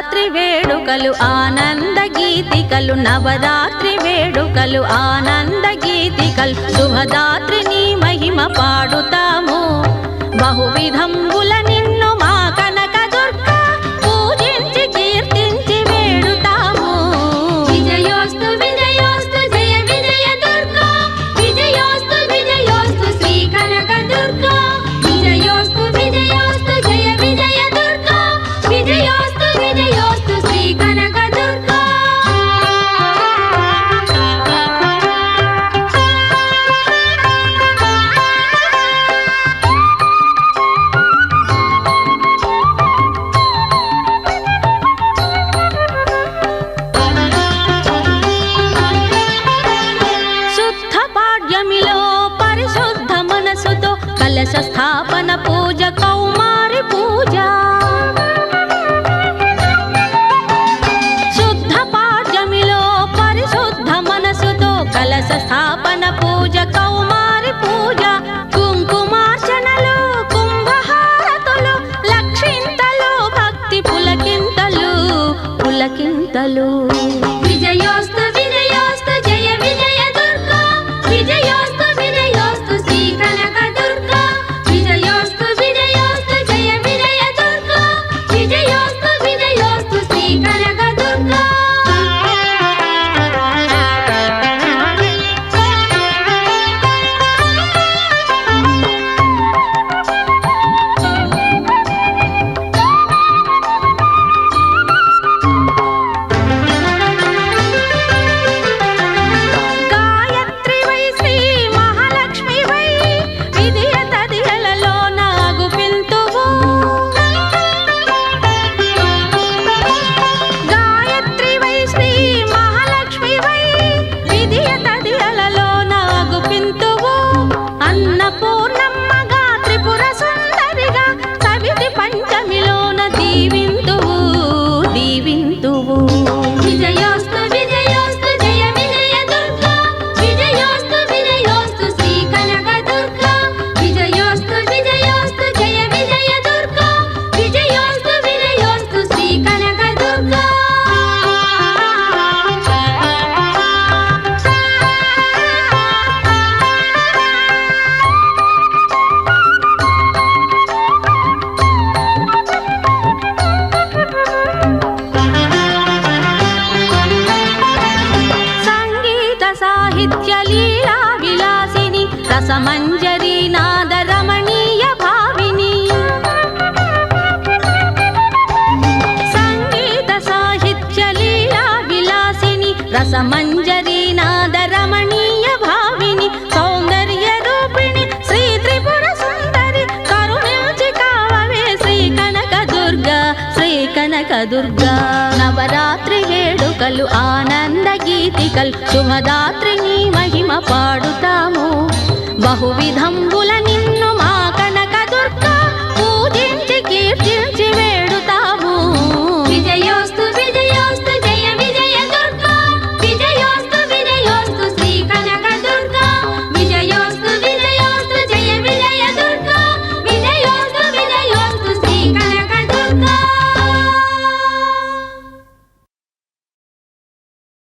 నవరాత్రి వేడుకలు ఆనంద గీతికలు నవరాత్రి వేడుకలు ఆనంద గీతికలు. శుభదాత్రిని మహిమ పాడుతాము. బహువిధంబులని కలశ స్థాపన పూజ కౌమారి పూజ. శుద్ధ పాడ్యమిలో పరిశుద్ధ మనసుతో కలశ స్థాపన పూజ కౌమారి పూజ. కుంకుమార్చనలు కుంభహారతులు లక్షింతలు భక్తి పులకింతలు పులకింతలు. విజయోస్తు రసమంజరి నాద రమణీయ భావిని. సంగీత సాహిత్య లీలా విలాసిని రసమంజరి నాద రమణీయ భావిని. సౌందర్య రూపిణి శ్రీ త్రిపుర సుందరి కరుణించి కావవే శ్రీ కనక దుర్గా శ్రీ కనక దుర్గా నవరాత్రి వేడుకలు ఆనంద గీతికలు శుభదాత్రి నీ మహిమ పాడుతాము. బహువిధంబుల నిన్ను